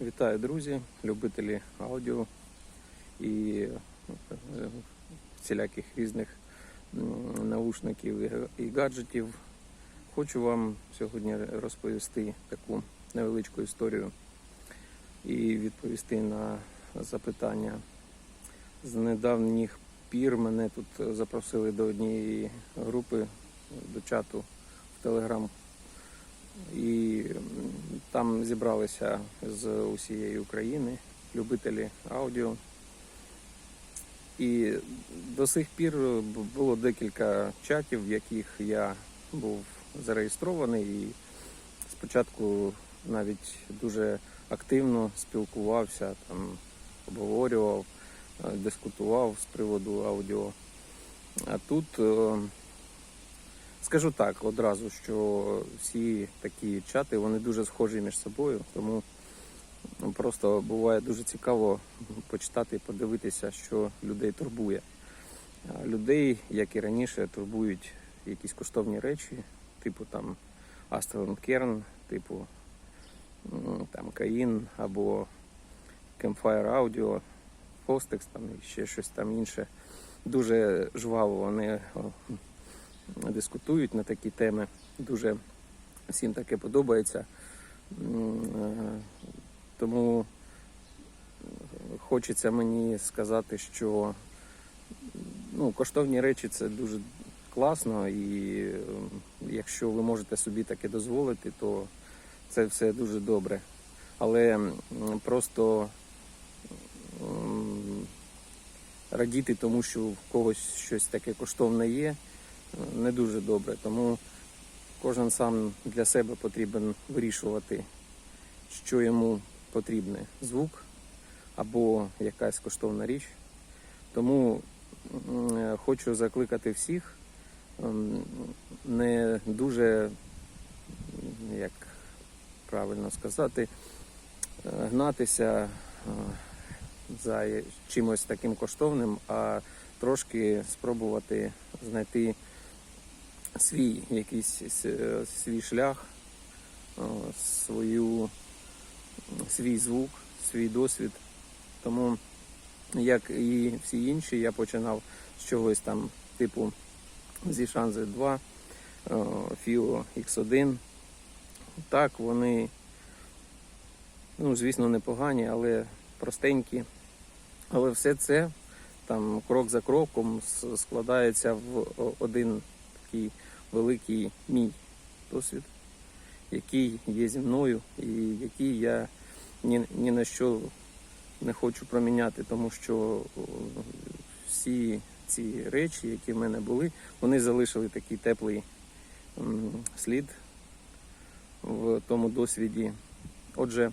Вітаю, друзі, любителі аудіо і е, всіляких різних наушників і гаджетів. Хочу вам сьогодні розповісти таку невеличку історію і відповісти на запитання. З недавніх пір мене тут запросили до однієї групи, до чату в Телеграм і там зібралися з усієї України любителі аудіо. І до сих пір було декілька чатів, в яких я був зареєстрований і спочатку навіть дуже активно спілкувався, там, обговорював, е, дискутував з приводу аудіо. А тут е, Скажу так одразу, що всі такі чати вони дуже схожі між собою, тому ну, просто буває дуже цікаво почитати подивитися, що людей турбує. Людей, як і раніше, турбують якісь коштовні речі, типу там Aston Kern, типу там Каїн або Campfire Audio, Fostex, там і ще щось там інше. Дуже жваво вони дискутують на такі теми. Дуже всім таке подобається. Е, Тому хочеться мені сказати, що ну, коштовні речі це дуже класно, і якщо ви можете собі таке дозволити, то це все дуже добре. Але просто радіти тому, що в когось щось таке коштовне є, не дуже добре. Тому кожен сам для себе потрібен вирішувати, що йому потрібне звук або якась коштовна річ. Тому е, хочу закликати всіх не дуже, як правильно сказати, е, гнатися е, за чимось таким коштовним, а трошки спробувати знайти свій якийсь свій шлях, свою, свій звук, свій досвід. Тому, як і всі інші, я починав з чогось там типу зі Шанзи 2, Фіо X1. Так, вони, ну, звісно, непогані, але простенькі. Але все це там крок за кроком складається в один такий великий мій досвід, який є зі мною і який я ні, ні на що не хочу проміняти, тому що всі ці речі, які в мене були, вони залишили такий теплий слід в тому досвіді. Отже,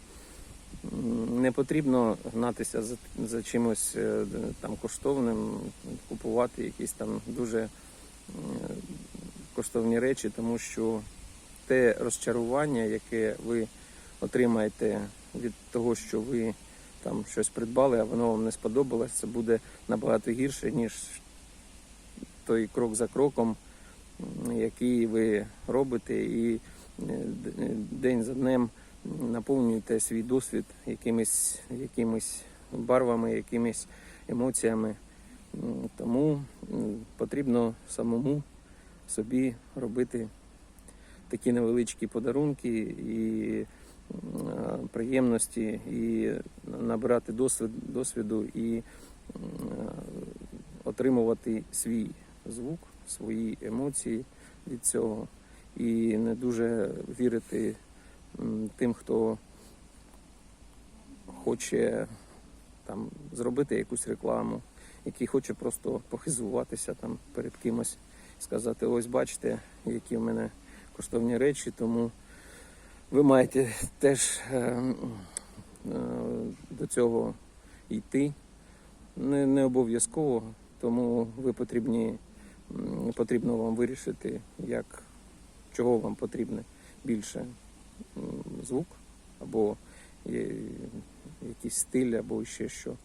не потрібно гнатися за, за чимось е, там коштовним, купувати якісь там дуже коштовні речі, тому що те розчарування, яке ви отримаєте від того, що ви там щось придбали, а воно вам не сподобалось, це буде набагато гірше, ніж той крок за кроком, який ви робите, і е, день за днем наповнюєте свій досвід якимись, якимись барвами, якимись емоціями. Тому потрібно самому собі робити такі невеличкі подарунки і приємності, і набирати досвід, досвіду і отримувати свій звук, свої емоції від цього. І не дуже вірити тим, хто хоче там зробити якусь рекламу, який хоче просто похизуватися там перед кимось, сказати: ось бачите, які в мене коштовні речі, тому ви маєте теж е, е, до цього йти. Не, не обов'язково, тому ви потрібні, потрібно вам вирішити, як, чого вам потрібне більше звук або якийсь стиль, або ще що.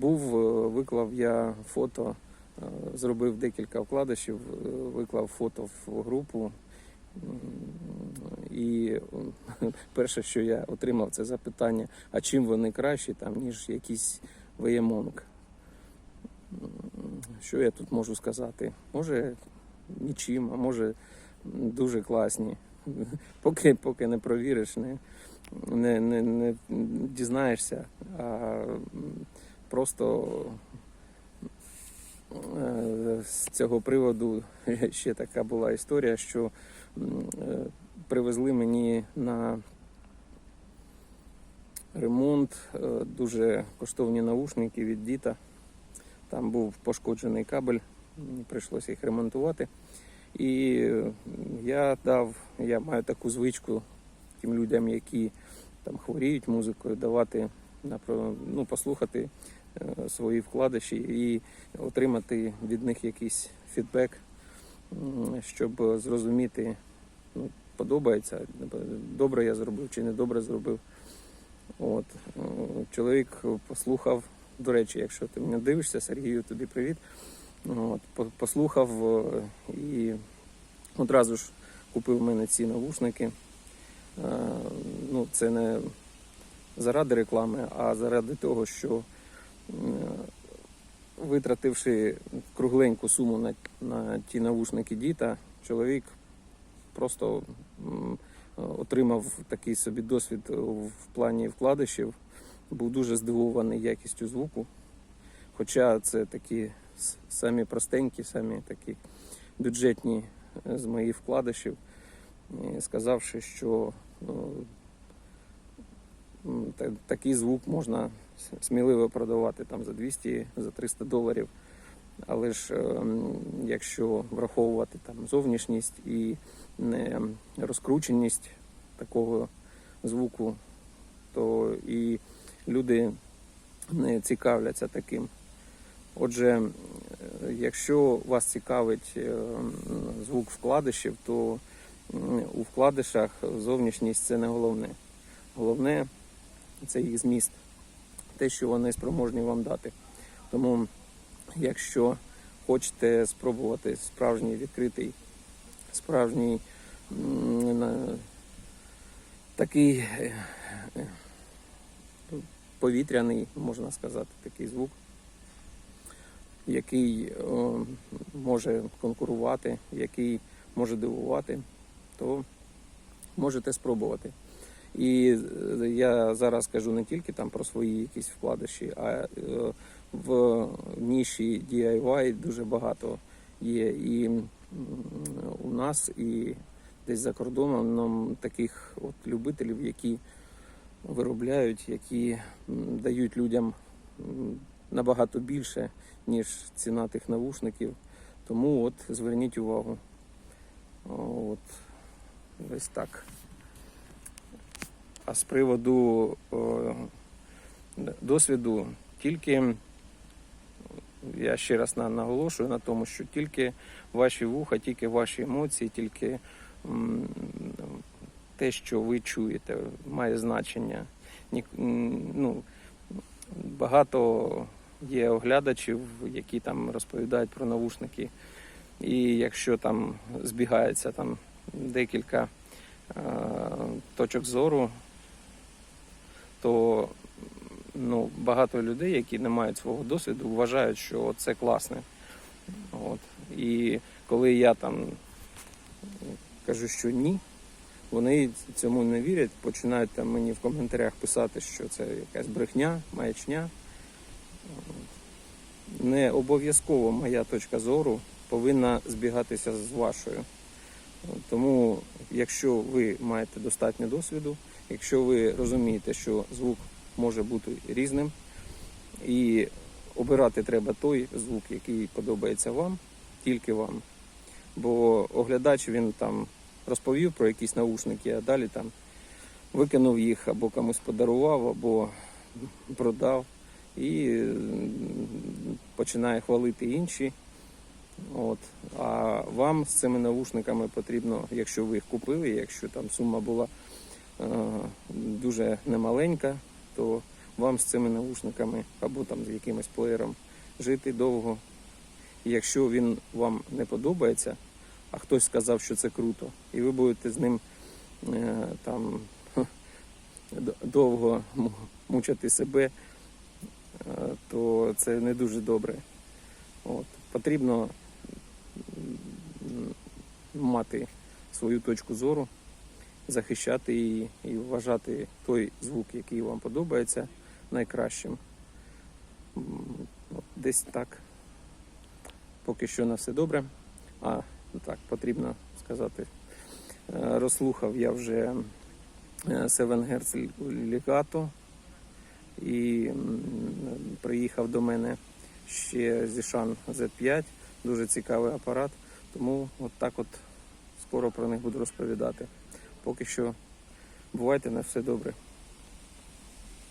Був, е, виклав я фото, е, зробив декілька вкладишів, е, виклав фото в групу І перше, що я отримав, це запитання, а чим вони кращі, там, ніж якийсь Веємонг. М, Що я тут можу сказати? Може, нічим, а може дуже класні. Поки, поки не провіриш, не, не, не, не дізнаєшся, а просто е, з цього приводу ще така була історія, що е, привезли мені на ремонт е, дуже коштовні наушники від діта. Там був пошкоджений кабель, мені прийшлося їх ремонтувати. І я дав, я маю таку звичку тим людям, які там хворіють музикою, давати ну, послухати е, свої вкладиші і отримати від них якийсь фідбек, щоб зрозуміти, ну, подобається, добре я зробив чи не добре зробив. От. е, Чоловік послухав, до речі, якщо ти мене дивишся, Сергію, тобі привіт. От, послухав е, і одразу ж купив в мене ці навушники. Ну, це не заради реклами, а заради того, що витративши кругленьку суму на, на ті навушники діта, чоловік просто отримав такий собі досвід в плані вкладишів, був дуже здивований якістю звуку. Хоча це такі самі простенькі, самі такі бюджетні е, з моїх вкладишів, сказавши, що ну, такий звук можна сміливо продавати там за 200, за 300 доларів. Але ж е, якщо враховувати там зовнішність і не розкрученість такого звуку, то і люди не цікавляться таким. Отже, е, якщо вас цікавить е, звук вкладишів, то у вкладишах зовнішність це не головне. Головне це їх зміст, те, що вони спроможні вам дати. Тому, якщо хочете спробувати справжній відкритий, справжній такий е, е, повітряний, можна сказати, такий звук, який може конкурувати, який може дивувати, то можете спробувати. І е, я зараз кажу не тільки там про свої якісь вкладиші, а е, в ніші DIY дуже багато є і у нас, і десь за кордоном таких от любителів, які виробляють, які дають людям набагато більше, ніж ціна тих навушників. Тому от зверніть увагу. От ось так. А з приводу досвіду, тільки я ще раз на- наголошую на тому, що тільки ваші вуха, тільки ваші емоції, тільки те, що ви чуєте, має значення. Ну, багато є оглядачів, які там розповідають про навушники. І якщо там збігається там декілька е, точок зору, то ну, багато людей, які не мають свого досвіду, вважають, що це класне. От. І коли я там кажу, що ні, вони цьому не вірять, починають там мені в коментарях писати, що це якась брехня, маячня. Не обов'язково моя точка зору повинна збігатися з вашою. Тому, якщо ви маєте достатньо досвіду, якщо ви розумієте, що звук може бути різним, і обирати треба той звук, який подобається вам, тільки вам. Бо оглядач він там розповів про якісь наушники, а далі там викинув їх або комусь подарував, або продав і починає хвалити інші. От. А вам з цими наушниками потрібно, якщо ви їх купили, якщо там сума була дуже немаленька, то вам з цими наушниками або там з якимось плеєром жити довго. І якщо він вам не подобається, а хтось сказав, що це круто, і ви будете з ним е, там довго му- мучити себе, е, то це не дуже добре. От. Потрібно мати свою точку зору, захищати її і вважати той звук, який вам подобається, найкращим. Десь так. Поки що на все добре. А, так, потрібно сказати. Е, Розслухав я вже е, 7 Hz Legato і приїхав до мене ще Zishan Z5, дуже цікавий апарат, тому от так от скоро про них буду розповідати. Поки що бувайте на все добре.